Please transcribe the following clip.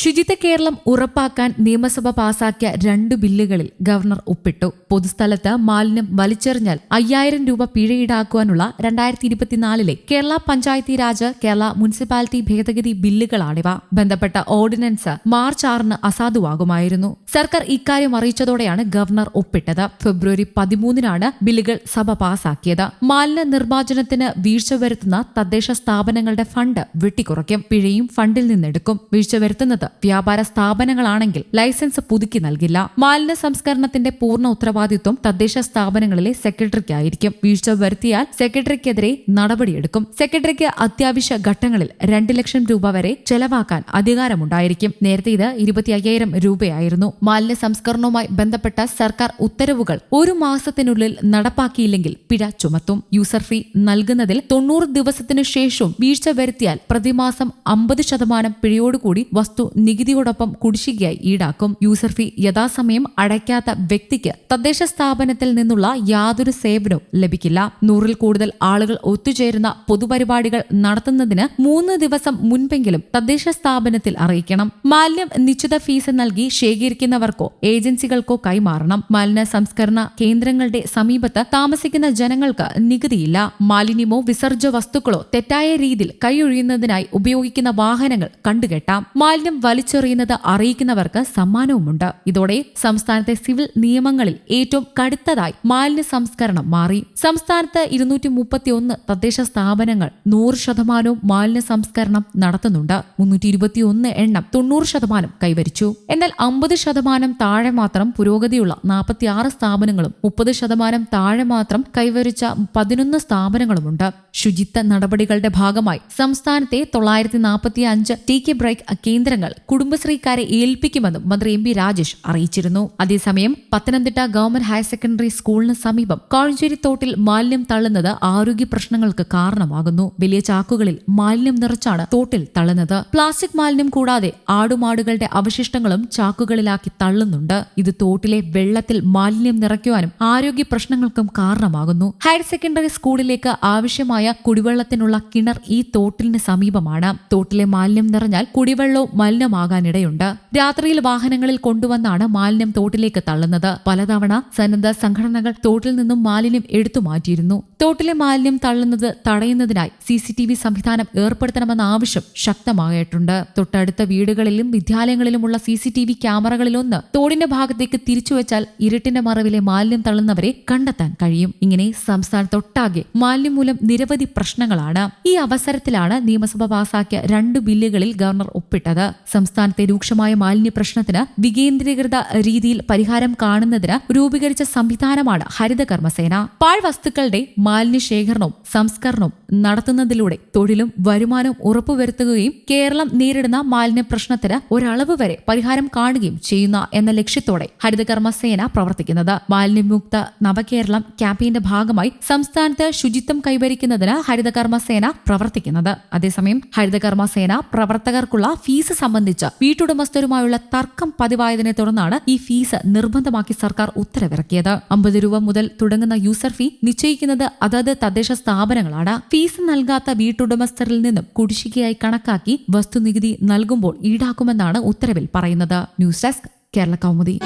ശുചിത്വ കേരളം ഉറപ്പാക്കാൻ നിയമസഭ പാസാക്കിയ രണ്ട് ബില്ലുകളിൽ ഗവർണർ ഒപ്പിട്ടു. പൊതുസ്ഥലത്ത് മാലിന്യം വലിച്ചെറിഞ്ഞാൽ അയ്യായിരം രൂപ പിഴ ഈടാക്കുവാനുള്ള രണ്ടായിരത്തി ഇരുപത്തിനാലിലെ കേരള പഞ്ചായത്തി രാജ് കേരള മുനിസിപ്പാലിറ്റി ഭേദഗതി ബില്ലുകളാണിവ. ബന്ധപ്പെട്ട ഓർഡിനൻസ് മാർച്ച് ആറിന് അസാധുവാകുമായിരുന്നു. സർക്കാർ ഇക്കാര്യം അറിയിച്ചതോടെയാണ് ഗവർണർ ഒപ്പിട്ടത്. ഫെബ്രുവരി പതിമൂന്നിനാണ് ബില്ലുകൾ സഭ പാസാക്കിയത്. മാലിന്യ നിർമ്മാർജനത്തിന് വീഴ്ച വരുത്തുന്ന തദ്ദേശ സ്ഥാപനങ്ങളുടെ ഫണ്ട് വെട്ടിക്കുറയ്ക്കും. പിഴയും ഫണ്ടിൽ നിന്നെടുക്കും. വീഴ്ച വരുത്തുന്നത് വ്യാപാര സ്ഥാപനങ്ങളാണെങ്കിൽ ലൈസൻസ് പുതുക്കി നൽകില്ല. മാലിന്യ സംസ്കരണത്തിന്റെ പൂർണ ഉത്തരവാദിത്വം തദ്ദേശ സ്ഥാപനങ്ങളിലെ സെക്രട്ടറിക്കായിരിക്കും. വീഴ്ച വരുത്തിയാൽ സെക്രട്ടറിക്കെതിരെ നടപടിയെടുക്കും. സെക്രട്ടറിക്ക് അത്യാവശ്യ ഘട്ടങ്ങളിൽ രണ്ട് ലക്ഷം രൂപ വരെ ചെലവാക്കാൻ അധികാരമുണ്ടായിരിക്കും. നേരത്തെ ഇത് ഇരുപത്തി അയ്യായിരം രൂപയായിരുന്നു. മാലിന്യ സംസ്കരണവുമായി ബന്ധപ്പെട്ട സർക്കാർ ഉത്തരവുകൾ ഒരു മാസത്തിനുള്ളിൽ നടപ്പാക്കിയില്ലെങ്കിൽ പിഴ ചുമത്തും. യൂസർ ഫീ നൽകുന്നതിൽ തൊണ്ണൂറ് ദിവസത്തിനു ശേഷവും വീഴ്ച വരുത്തിയാൽ പ്രതിമാസം അമ്പത് ശതമാനം പിഴയോടുകൂടി വസ്തു നികുതിയോടൊപ്പം കുടിശ്ശികയായി ഈടാക്കും. യൂസർ ഫീ യഥാസമയം അടയ്ക്കാത്ത വ്യക്തിക്ക് തദ്ദേശ സ്ഥാപനത്തിൽ നിന്നുള്ള യാതൊരു സേവനവും ലഭിക്കില്ല. നൂറിൽ കൂടുതൽ ആളുകൾ ഒത്തുചേരുന്ന പൊതുപരിപാടികൾ നടത്തുന്നതിന് മൂന്ന് ദിവസം മുൻപെങ്കിലും തദ്ദേശ സ്ഥാപനത്തിൽ അറിയിക്കണം. മാലിന്യം നിശ്ചിത ഫീസ് നൽകി ശേഖരിക്കുന്നവർക്കോ ഏജൻസികൾക്കോ കൈമാറണം. മാലിന്യ സംസ്കരണ കേന്ദ്രങ്ങളുടെ സമീപത്ത് താമസിക്കുന്ന ജനങ്ങൾക്ക് നികുതിയില്ല. മാലിന്യമോ വിസർജ വസ്തുക്കളോ തെറ്റായ രീതിയിൽ കൈയൊഴിയുന്നതിനായി ഉപയോഗിക്കുന്ന വാഹനങ്ങൾ കണ്ടുകെട്ടാം. മാലിന്യം വലിച്ചെറിയുന്നത് അറിയിക്കുന്നവർക്ക് സമ്മാനവുമുണ്ട്. ഇതോടെ സംസ്ഥാനത്തെ സിവിൽ നിയമങ്ങളിൽ ഏറ്റവും കടുത്തതായി മാലിന്യ സംസ്കരണം മാറി. സംസ്ഥാനത്ത് ഇരുന്നൂറ്റി മുപ്പത്തിയൊന്ന് തദ്ദേശ സ്ഥാപനങ്ങൾ നൂറ് ശതമാനവും മാലിന്യ സംസ്കരണം നടത്തുന്നുണ്ട്. മുന്നൂറ്റി ഇരുപത്തിയൊന്ന് എണ്ണം തൊണ്ണൂറ് ശതമാനം കൈവരിച്ചു. എന്നാൽ അമ്പത് ശതമാനം താഴെ മാത്രം പുരോഗതിയുള്ള നാൽപ്പത്തിയാറ് സ്ഥാപനങ്ങളും മുപ്പത് ശതമാനം താഴെ മാത്രം കൈവരിച്ച പതിനൊന്ന് സ്ഥാപനങ്ങളുമുണ്ട്. ശുചിത്വ നടപടികളുടെ ഭാഗമായി സംസ്ഥാനത്തെ തൊള്ളായിരത്തി നാൽപ്പത്തി അഞ്ച് ടി കെ ബ്രേക്ക് കേന്ദ്രങ്ങൾ കുടുംബശ്രീക്കാരെ ഏൽപ്പിക്കുമെന്നും മന്ത്രി എം പി രാജേഷ് അറിയിച്ചിരുന്നു. അതേസമയം പത്തനംതിട്ട ഗവൺമെന്റ് ഹയർ സെക്കൻഡറി സ്കൂളിന് സമീപം കോഴഞ്ചേരി തോട്ടിൽ മാലിന്യം തള്ളുന്നത് ആരോഗ്യ പ്രശ്നങ്ങൾക്ക് കാരണമാകുന്നു. വലിയ ചാക്കുകളിൽ മാലിന്യം നിറച്ചാണ് തോട്ടിൽ തള്ളുന്നത്. പ്ലാസ്റ്റിക് മാലിന്യം കൂടാതെ ആടുമാടുകളുടെ അവശിഷ്ടങ്ങളും ചാക്കുകളിലാക്കി തള്ളുന്നുണ്ട്. ഇത് തോട്ടിലെ വെള്ളത്തിൽ മാലിന്യം നിറയ്ക്കുവാനും ആരോഗ്യ പ്രശ്നങ്ങൾക്കും കാരണമാകുന്നു. ഹയർ സെക്കൻഡറി സ്കൂളിലേക്ക് ആവശ്യമായ കുടിവെള്ളത്തിനുള്ള കിണർ ഈ തോട്ടിലിന് സമീപമാണ്. തോട്ടിലെ മാലിന്യം നിറഞ്ഞാൽ കുടിവെള്ളവും മലിനമാകാനിടയുണ്ട് രാത്രിയിൽ വാഹനങ്ങളിൽ കൊണ്ടുവന്നാണ് മാലിന്യം തോട്ടിലേക്ക് തള്ളുന്നത്. പലതവണ സന്നദ്ധ സംഘടനകൾ തോട്ടിൽ നിന്നും മാലിന്യം എടുത്തു മാറ്റിയിരുന്നു. തോട്ടിലെ മാലിന്യം തള്ളുന്നത് തടയുന്നതിനായി സി സി ടി വി സംവിധാനം ഏർപ്പെടുത്തണമെന്ന ആവശ്യം ശക്തമായിട്ടുണ്ട്. തൊട്ടടുത്ത വീടുകളിലും വിദ്യാലയങ്ങളിലുമുള്ള സി സി ടി വി ക്യാമറകളിലൊന്ന് തോടിന്റെ ഭാഗത്തേക്ക് തിരിച്ചുവച്ചാൽ ഇരുട്ടിന്റെ മറവിലെ മാലിന്യം തള്ളുന്നവരെ കണ്ടെത്താൻ കഴിയും. ഇങ്ങനെ സംസ്ഥാനത്തൊട്ടാകെ മാലിന്യം മൂലം നിരവധി പ്രശ്നങ്ങളാണ്. ഈ അവസരത്തിലാണ് നിയമസഭ പാസാക്കിയ രണ്ട് ബില്ലുകളിൽ ഗവർണർ ഒപ്പിട്ടത്. സംസ്ഥാനത്തെ രൂക്ഷമായ മാലിന്യ പ്രശ്നത്തിന് വികേന്ദ്രീകൃത രീതിയിൽ പരിഹാരം കാണുന്നതിന് രൂപീകരിച്ച സംവിധാനമാണ് ഹരിത കർമ്മസേന പാഴ്വസ്തുക്കളുടെ മാലിന്യ ശേഖരണവും സംസ്കരണവും നടത്തുന്നതിലൂടെ തൊഴിലും വരുമാനവും ഉറപ്പുവരുത്തുകയും കേരളം നേരിടുന്ന മാലിന്യ പ്രശ്നത്തിന് ഒരളവ് വരെ പരിഹാരം കാണുകയും ചെയ്യുന്ന എന്ന ലക്ഷ്യത്തോടെ ഹരിത കർമ്മസേന പ്രവർത്തിക്കുന്നത്. മാലിന്യമുക്ത നവകേരളം ക്യാമ്പയിന്റെ ഭാഗമായി സംസ്ഥാനത്ത് ശുചിത്വം കൈവരിക്കുന്നതിന് ഹരിത കർമ്മസേന പ്രവർത്തിക്കുന്നത്. അതേസമയം ഹരിത കർമ്മസേന പ്രവർത്തകർക്കുള്ള ഫീസ് സംബന്ധിച്ച് വീട്ടുടമസ്ഥരുമായുള്ള തർക്കം പതിവായതിനെ തുടർന്നാണ് ഈ ഫീസ് നിർബന്ധമാക്കി സർക്കാർ ഉത്തരവിറക്കിയത്. അമ്പത് രൂപ മുതൽ തുടങ്ങുന്ന യൂസർ ഫീ നിശ്ചയിക്കുന്നത് അതത് തദ്ദേശ സ്ഥാപനങ്ങളാണ്. ഫീസ് നൽകാത്ത വീട്ടുടമസ്ഥരിൽ നിന്നും കുടിശ്ശികയായി കണക്കാക്കി വസ്തുനികുതി നൽകുമ്പോൾ ഈടാക്കുമെന്നാണ് ഉത്തരവിൽ പറയുന്നത്. News desk Kerala Kaumudi.